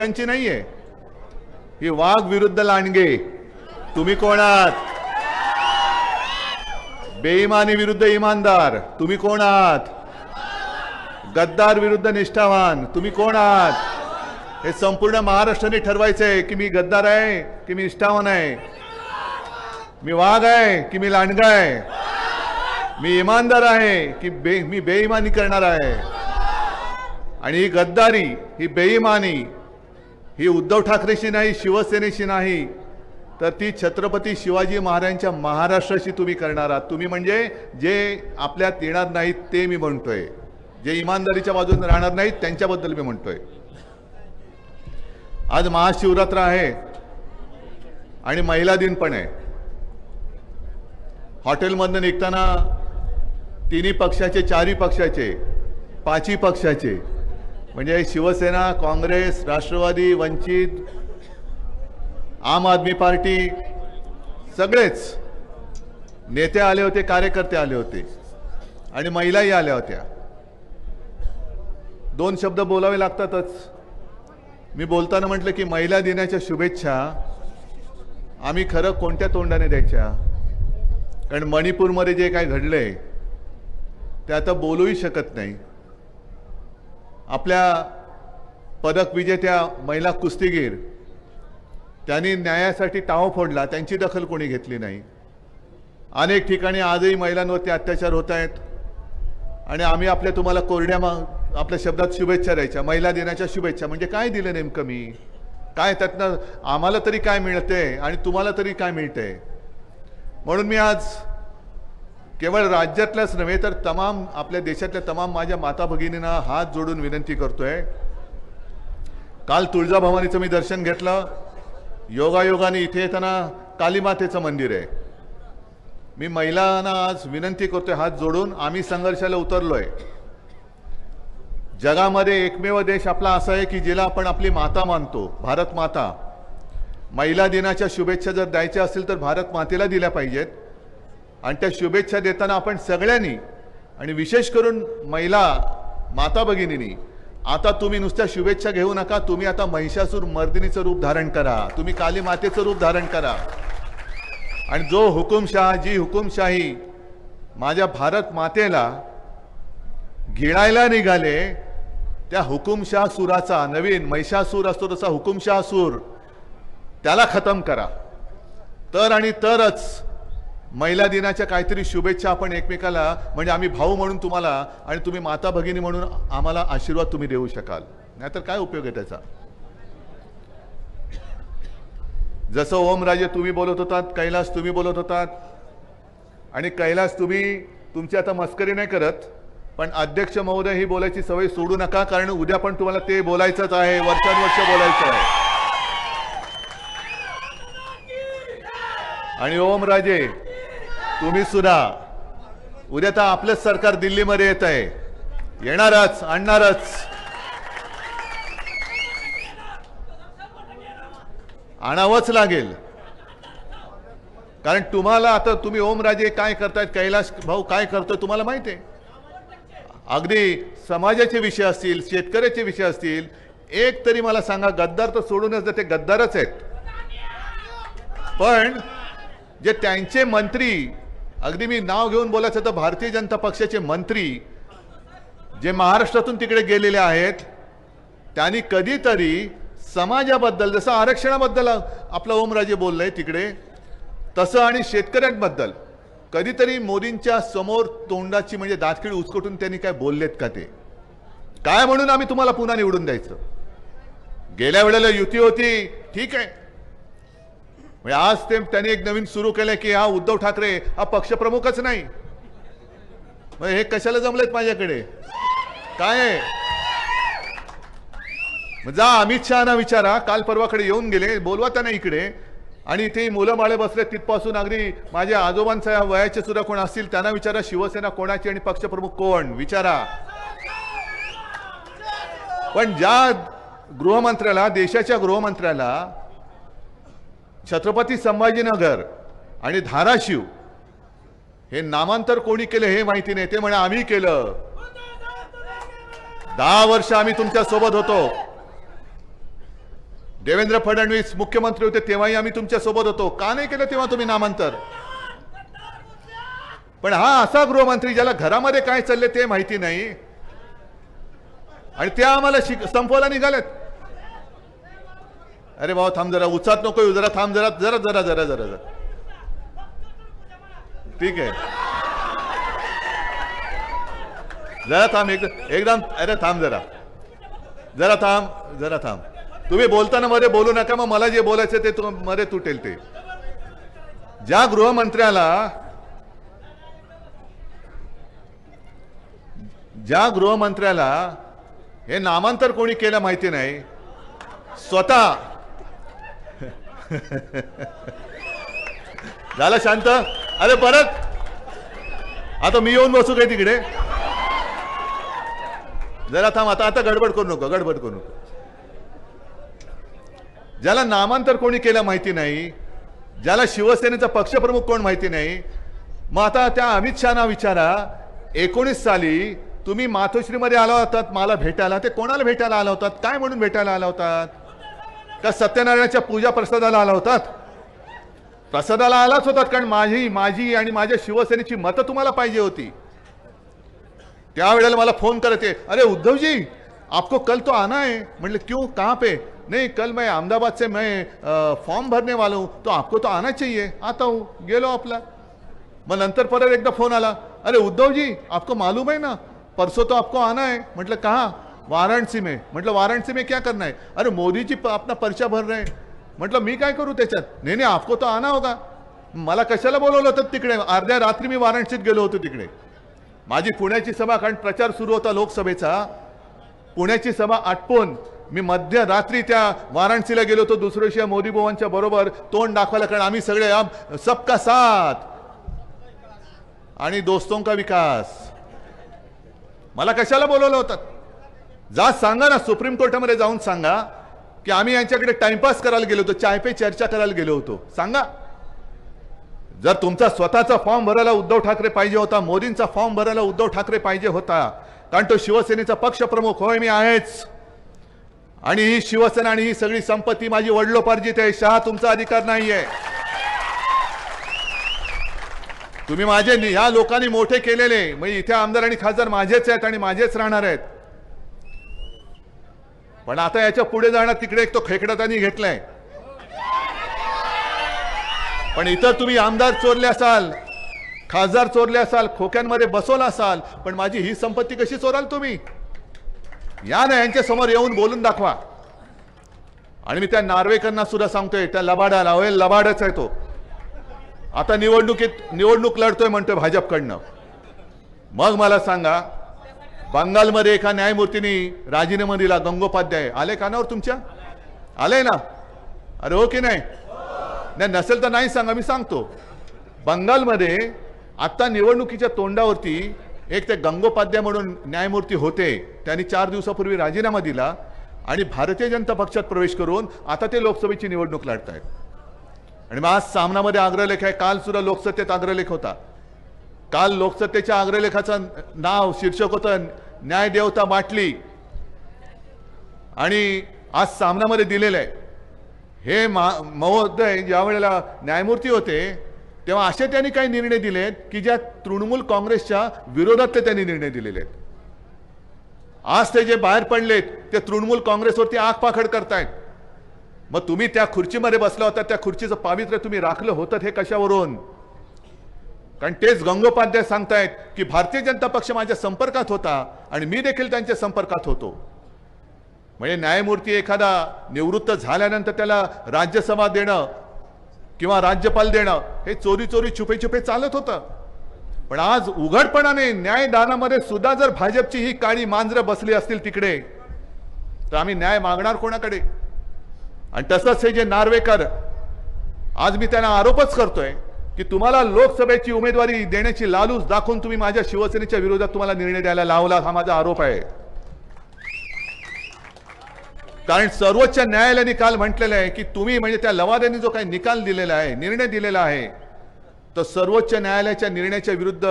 त्यांची नाहीये. ही वाघ विरुद्ध लांडगे. तुम्ही कोण आहात बेईमानी विरुद्ध इमानदार. तुम्ही कोण आहात गद्दार विरुद्ध निष्ठावान. तुम्ही कोण आहात हे संपूर्ण महाराष्ट्राने ठरवायचंय की मी गद्दार आहे की मी निष्ठावान आहे. मी वाघ आहे की मी लांडगा आहे. मी इमानदार आहे की बे मी बेईमानी करणार आहे. आणि ही गद्दारी ही बेईमानी ही उद्धव ठाकरेशी नाही शिवसेनेशी नाही तर ती छत्रपती शिवाजी महाराजांच्या महाराष्ट्राशी तुम्ही करणार आहात. तुम्ही म्हणजे जे आपल्यात येणार नाहीत ते मी म्हणतोय. जे इमानदारीच्या बाजूने राहणार नाहीत त्यांच्याबद्दल मी म्हणतोय. आज महाशिवरात्र आहे आणि महिला दिन पण आहे. हॉटेलमधनं निघताना तिन्ही पक्षाचे चारही पक्षाचे पाचही पक्षाचे म्हणजे शिवसेना काँग्रेस राष्ट्रवादी वंचित आम आदमी पार्टी सगळेच नेते आले होते कार्यकर्ते आले होते आणि महिलाही आल्या होत्या. दोन शब्द बोलावे लागतातच. मी बोलताना म्हटलं की महिला दिनाच्या शुभेच्छा आम्ही खरं कोणत्या तोंडाने द्यायच्या? कारण मणिपूरमध्ये जे काय घडलंय ते आता बोलूही शकत नाही. आपल्या पदक विजेत्या महिला कुस्तीगीर त्यांनी न्यायासाठी टाव फोडला त्यांची दखल कोणी घेतली नाही. अनेक ठिकाणी आजही महिलांवरती अत्याचार होत आहेत. आणि आम्ही आपल्या तुम्हाला कोरड्या मा आपल्या शब्दात शुभेच्छा द्यायच्या महिला दिनाच्या शुभेच्छा. म्हणजे काय दिलं नेमकं मी? काय त्यातनं आम्हाला तरी काय मिळते आणि तुम्हाला तरी काय मिळते म्हणून मी आज केवळ राज्यातल्याच नव्हे तर तमाम आपल्या देशातल्या तमाम माझ्या माता भगिनींना हात जोडून विनंती करतोय. काल तुळजाभवानीचं मी दर्शन घेतलं. योगायोगाने इथे येताना कालीमातेचं मंदिर आहे. मी महिलांना आज विनंती करतोय हात जोडून. आम्ही संघर्षाला उतरलोय. जगामध्ये एकमेव देश आपला असा आहे की जिला आपण आपली माता मानतो भारत माता. महिला दिनाच्या शुभेच्छा जर द्यायच्या असतील तर भारत मातेला दिल्या पाहिजेत. आणि त्या शुभेच्छा देताना आपण सगळ्यांनी आणि विशेष करून महिला माता भगिनींनी आता तुम्ही नुसत्या शुभेच्छा घेऊ नका तुम्ही आता महिषासूर मर्दिनीचं रूप धारण करा. तुम्ही काली मातेचं रूप धारण करा. आणि जो हुकुमशाह जी हुकुमशाही माझ्या भारत मातेला गिळायला निघाले त्या हुकुमशाह सुराचा नवीन महिषासूर असतो तसा हुकुमशाह सूर त्याला खतम करा. तर आणि तरच महिला दिनाच्या काहीतरी शुभेच्छा आपण एकमेकाला म्हणजे आम्ही भाऊ म्हणून तुम्हाला आणि तुम्ही माता भगिनी म्हणून आम्हाला आशीर्वाद तुम्ही देऊ शकाल. नाहीतर काय उपयोग आहे त्याचा? जसं ओमराजे तुम्ही बोलत होतात कैलास तुम्ही बोलत होतात. आणि कैलास तुम्ही तुमची आता मस्करी नाही करत पण अध्यक्ष महोदय ही बोलायची सवय सोडू नका कारण उद्या पण तुम्हाला ते बोलायचंच आहे वर्षानुवर्ष बोलायचं आहे. आणि ओमराजे तुम्ही सुद्धा. उद्या तर आपलंच सरकार दिल्लीमध्ये येत आहे येणारच आणणारच. आणावंच लागेल. कारण तुम्हाला आता तुम्ही ओमराजे काय करतायत कैलाश भाऊ काय करतोय तुम्हाला माहिती आहे? अगदी समाजाचे विषय असतील शेतकऱ्याचे विषय असतील एक तरी मला सांगा गद्दार तर सोडूनच ते गद्दारच आहेत. पण जे त्यांचे मंत्री अगदी मी नाव घेऊन बोलायचं तर भारतीय जनता पक्षाचे मंत्री जे महाराष्ट्रातून तिकडे गेलेले आहेत त्यांनी कधीतरी समाजाबद्दल जसं आरक्षणाबद्दल आपलं ओमराजे बोललंय तिकडे तसं आणि शेतकऱ्यांबद्दल कधीतरी मोदींच्या समोर तोंडाची म्हणजे दातखिळ उचकटून त्यांनी काय बोललेत का ते? काय म्हणून आम्ही तुम्हाला पुन्हा निवडून द्यायचं? गेल्या वेळेला युती होती ठीक आहे. म्हणजे आज ते त्यांनी एक नवीन सुरू केलंय की हा उद्धव ठाकरे हा पक्षप्रमुखच नाही. मग हे कशाला जमलेत माझ्याकडे? काय जा अमित शहाना विचारा. काल परवाकडे येऊन गेले. बोलवा त्यांना इकडे. आणि ते मुलं माळे बसले तिथपासून. अगदी माझ्या आजोबांच्या वयाचे सुद्धा कोण असतील त्यांना विचारा. शिवसेना कोणाची आणि पक्षप्रमुख कोण? विचारा. पण ज्या गृहमंत्र्याला देशाच्या गृहमंत्र्याला छत्रपती संभाजीनगर आणि धाराशिव. हे नामांतर कोणी केलं हे माहिती नाही. ते म्हणे आम्ही केलं. दहा वर्ष आम्ही तुमच्यासोबत होतो. देवेंद्र फडणवीस मुख्यमंत्री होते तेव्हाही आम्ही तुमच्यासोबत होतो. का नाही केलं तेव्हा तुम्ही नामांतर? पण हा असा गृहमंत्री ज्याला घरामध्ये काय चालले ते माहिती नाही. आणि त्या आम्हाला शिक संपवायला निघालेत अरे भाऊ थांब जरा उचात नको येऊ, जरा थांब जरा जरा जरा जरा जरा जरा. ठीक आहे. जरा थांब एकदम एकदम अरे थांब जरा. जरा थांब जरा थांब. तुम्ही बोलताना मध्ये बोलू नका मग मला जे बोलायचं ते तु- मध्ये तुटेल ते. ज्या गृहमंत्र्याला ज्या गृहमंत्र्याला हे नामांतर कोणी केलं माहिती नाही स्वतः झालं शांत? अरे परत? आता मी येऊन बसू काय तिकडे? जरा थांब आता आता गडबड करू नको गडबड करू नको. ज्याला नामांतर कोणी केलं माहिती नाही ज्याला शिवसेनेचा पक्षप्रमुख कोण माहिती नाही मग आता त्या अमित शहाना विचारा एकोणीस साली तुम्ही मातोश्रीमध्ये आला होतात मला भेटायला ते कोणाला भेटायला आला होतात? काय म्हणून भेटायला आला होतात? का सत्यनारायणाच्या पूजा प्रसादाला आला होतात? प्रसादाला आलाच होतात कारण माझी माझी आणि माझ्या शिवसेनेची मतं तुम्हाला पाहिजे होती. त्यावेळेला मला फोन करते अरे उद्धवजी आपको कल तो आना है. मतलब क्यों? कहाँ पे? नहीं कल मैं अहमदाबाद से मैं फॉर्म भरने वाला हूँ तो आपको तो आना चाहिए आता हूँ गेलो आपला मग नंतर परत एकदा फोन आला अरे उद्धवजी आपको मालूम आहे ना परसों तो आपको आना है. म्हटलं कहाँ? वाराणसी में. म्हटलं वाराणसी में क्या करना है? अरे मोदी जी अपना पर्चा भर रहे म्हटलं मी काय करू त्याच्यात? नाही नाही आपको तो आना होगा. मला कशाला बोलवलं होतं तिकडे? अर्ध्या रात्री मी वाराणसीत गेलो होतो तिकडे. माझी पुण्याची सभा कारण प्रचार सुरू होता लोकसभेचा. पुण्याची सभा आटपून. मी मध्यरात्री त्या वाराणसीला गेलो होतो दुसऱ्या दिवशी मोदी भवनच्या बरोबर तोंड दाखवायला कारण आम्ही सगळे सबका साथ. आणि दोस्तों का विकास? मला कशाला बोलवलं होतं? जा सांगा ना सुप्रीम कोर्टामध्ये जाऊन सांगा की आम्ही यांच्याकडे टाइमपास करायला गेलो होतो चाय पे चर्चा करायला गेलो होतो. सांगा. जर तुमचा स्वतःचा फॉर्म भरायला उद्धव ठाकरे पाहिजे होता मोदींचा फॉर्म भरायला उद्धव ठाकरे पाहिजे होता कारण तो शिवसेनेचा पक्षप्रमुख होय मी आहेच. आणि ही शिवसेना आणि ही सगळी संपत्ती माझी वडलोपार्जित आहे शहा तुमचा अधिकार नाहीये. तुम्ही माझे ह्या लोकांनी मोठे केलेले म्हणजे इथे आमदार आणि खासदार माझेच आहेत आणि माझेच राहणार आहेत. पण आता याच्यापुढे जाणार तिकडे एक तो खेकडा त्यांनी घेतलाय. पण इथं तुम्ही आमदार चोरले असाल खासदार चोरले असाल खोक्यांमध्ये बसवला असाल पण माझी ही संपत्ती कशी चोराल तुम्ही? या ना यांच्या समोर येऊन बोलून दाखवा. आणि मी त्या नार्वेकरांना सुद्धा सांगतोय त्या लबाडाला होय लबाडच आहे तो. आता निवडणुकीत निवडणूक लढतोय म्हणतोय भाजपकडनं. मग मला सांगा बंगालमध्ये एका न्यायमूर्तीने राजीनामा दिला गंगोपाध्याय आले कानावर तुमच्या? आले ना? अरे हो की नाही? नाही नसेल तर नाही सांगा मी सांगतो. बंगालमध्ये आत्ता निवडणुकीच्या तोंडावरती एक ते गंगोपाध्याय म्हणून न्यायमूर्ती होते. त्यांनी चार दिवसापूर्वी राजीनामा दिला आणि भारतीय जनता पक्षात प्रवेश करून आता ते लोकसभेची निवडणूक लढतायत. आणि मग आज सामनामध्ये आग्रलेख आहे. काल सुद्धा लोकसत्तेत अग्रलेख होता. काल लोकसत्तेच्या अग्रलेखाचं नाव शीर्षक होतं न्यायदेवता माटली आणि आज सामनामध्ये दिलेलं आहे. हे मा महोदय ज्या वेळेला न्यायमूर्ती होते तेव्हा असे त्यांनी काही निर्णय दिलेत की ज्या तृणमूल काँग्रेसच्या विरोधातले त्यांनी निर्णय दिलेले आहेत. आज ते जे बाहेर पडलेत ते तृणमूल काँग्रेसवरती आखपाखड करतायत. मग तुम्ही त्या खुर्चीमध्ये बसला होता त्या खुर्चीचं पावित्र्य तुम्ही राखलं होतं हे कशावरून? कारण तेच गंगोपाध्याय सांगतायत की भारतीय जनता पक्ष माझ्या संपर्कात होता आणि मी देखील त्यांच्या संपर्कात होतो. म्हणजे न्यायमूर्ती एखादा निवृत्त झाल्यानंतर त्याला राज्यसभा देणं किंवा राज्यपाल देणं हे चोरी चोरी छुपे छुपे चालत होतं. पण आज उघडपणाने न्यायदानामध्ये सुद्धा जर भाजपची ही काळी मांजरं बसली असतील तिकडे तर आम्ही न्याय मागणार कोणाकडे? आणि तसंच हे जे नार्वेकर आज मी त्यांना आरोपच करतोय. की तुम्हाला लोकसभेची उमेदवारी देण्याची लालूच दाखवून तुम्ही माझ्या शिवसेनेच्या विरोधात तुम्हाला निर्णय द्यायला लावला हा माझा आरोप आहे. कारण सर्वोच्च न्यायालयाने काल म्हटलेलं आहे की तुम्ही म्हणजे त्या लवाद्यांनी जो काही निकाल दिलेला आहे निर्णय दिलेला आहे तर सर्वोच्च न्यायालयाच्या निर्णयाच्या विरुद्ध